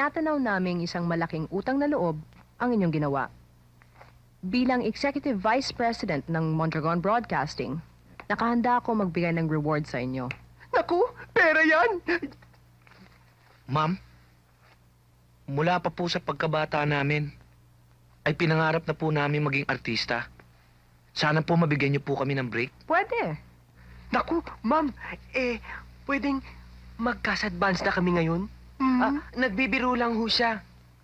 tinatanaw naming isang malaking utang na loob ang inyong ginawa. Bilang Executive Vice President ng Mondragon Broadcasting, nakahanda ako magbigay ng reward sa inyo. Naku, pera yan! Ma'am, mula pa po sa pagkabata namin, ay pinangarap na po namin maging artista. Sana po mabigyan niyo po kami ng break. Pwede. Naku, ma'am, eh, pwedeng magkas-advance na kami ngayon? Ah, nagbibiro lang ho siya.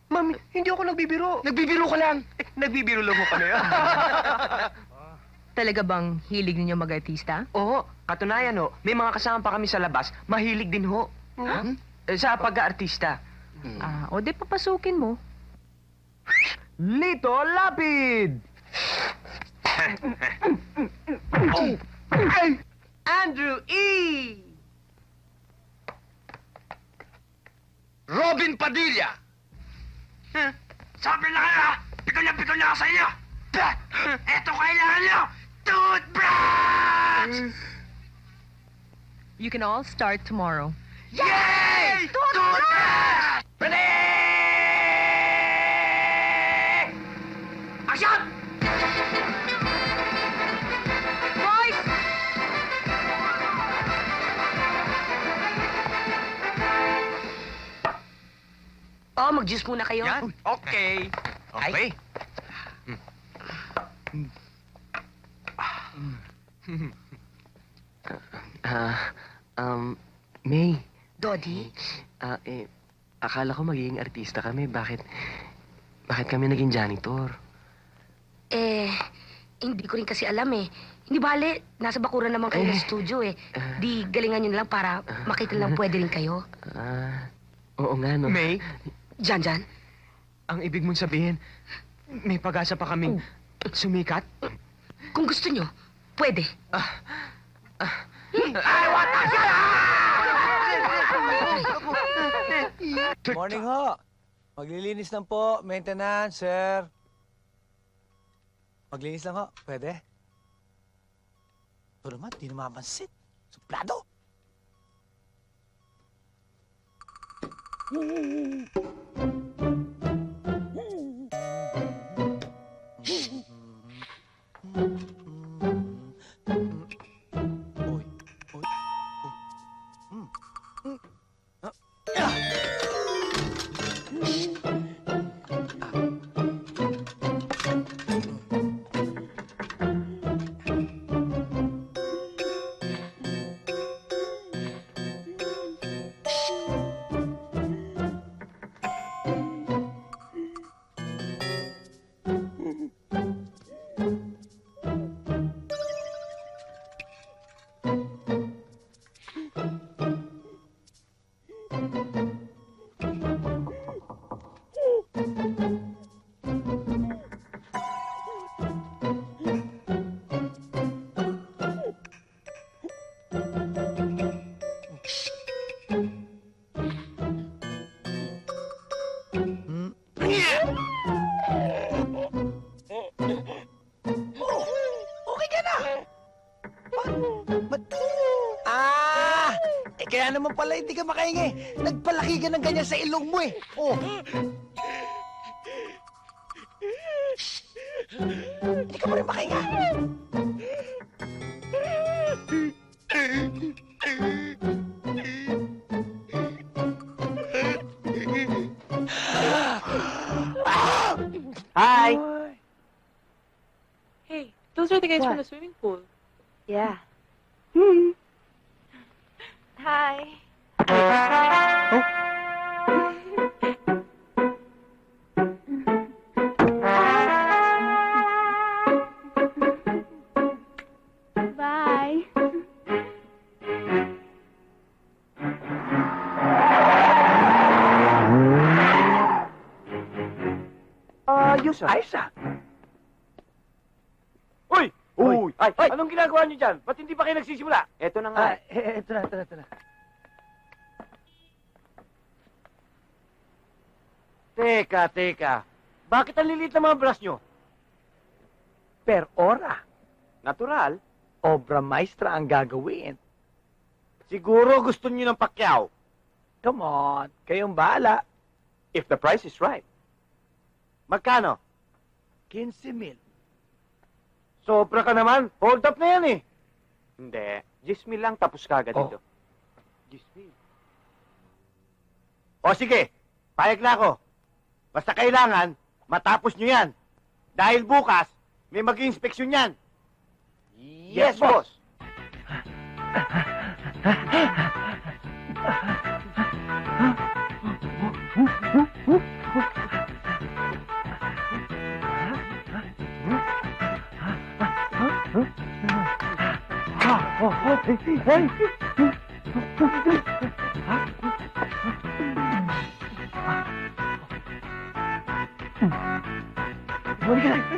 Ma'am, hindi ako nagbibiro. Nagbibiro ka lang! Eh, nagbibiro lang ho kami. Talaga bang hilig ninyo mag-artista? Oo, katunayan ho, may mga kasama pa kami sa labas, mahilig din ho. Hmm? Eh, Sa pag-aartista. Ah, o di papasukin mo. Lito Lapid! Andrew E! Robin Padilla! Sabi na kaya, pikon na pikon na ako sa inyo! Eto kailangan nyo! Toothbrush! You can all start tomorrow. Yay! Toothbrush! Ready! Mag-juice muna kayo. Yan, okay. Okay. Ah, um, May, Dodi, ah, eh, akala ko magiging artista kami. Bakit, bakit kami naging janitor? eh, hindi ko rin kasi alam eh. Hindi bale, nasa bakuran naman kayo ng Eh. studio eh. Ah, Di galingan nyo na lang para makita lang pwede rin kayo. ah, oo nga, no. May, Diyan. ang ibig mong sabihin, may pag-asa pa kaming sumikat? Kung gusto nyo, pwede. Morning ho. Maglilinis lang po. Maintenance, sir. Maglinis lang ho. Pwede? Ito naman, di namamansin. Suplado. Okay ka na! Ba't? Ah! Eh, kaya naman pala hindi ka makahingi. Nagpalaki ka ng ganyan sa ilong mo eh. Oh. Hindi ka pa rin makahinga. Hi! Hey, those are the guys from What? the swimming pool. Yeah. Hi. Ayos. Ayos ah. Uy! Uy! Ay, Anong ginagawa niyo dyan? Ba't hindi pa kayo nagsisimula? Eto na nga. Ah, eh, ito na, ito na, ito na. Teka, teka. Bakit ang lilit ng mga brush nyo? Per ora. Natural. Obra maestra ang gagawin. Siguro gusto niyo ng pakyaw. Come on, kayong bahala. If the price is right. Magkano? 15 mil. Sobra ka naman. Hold up na yan eh. Hindi. 10 mil lang tapos ka agad Oh. dito. 10 mil. O sige, payag na ako. Basta kailangan, matapos nyo yan. Dahil bukas, may mag-inspeksyon yan. Yes, boss. Look at that.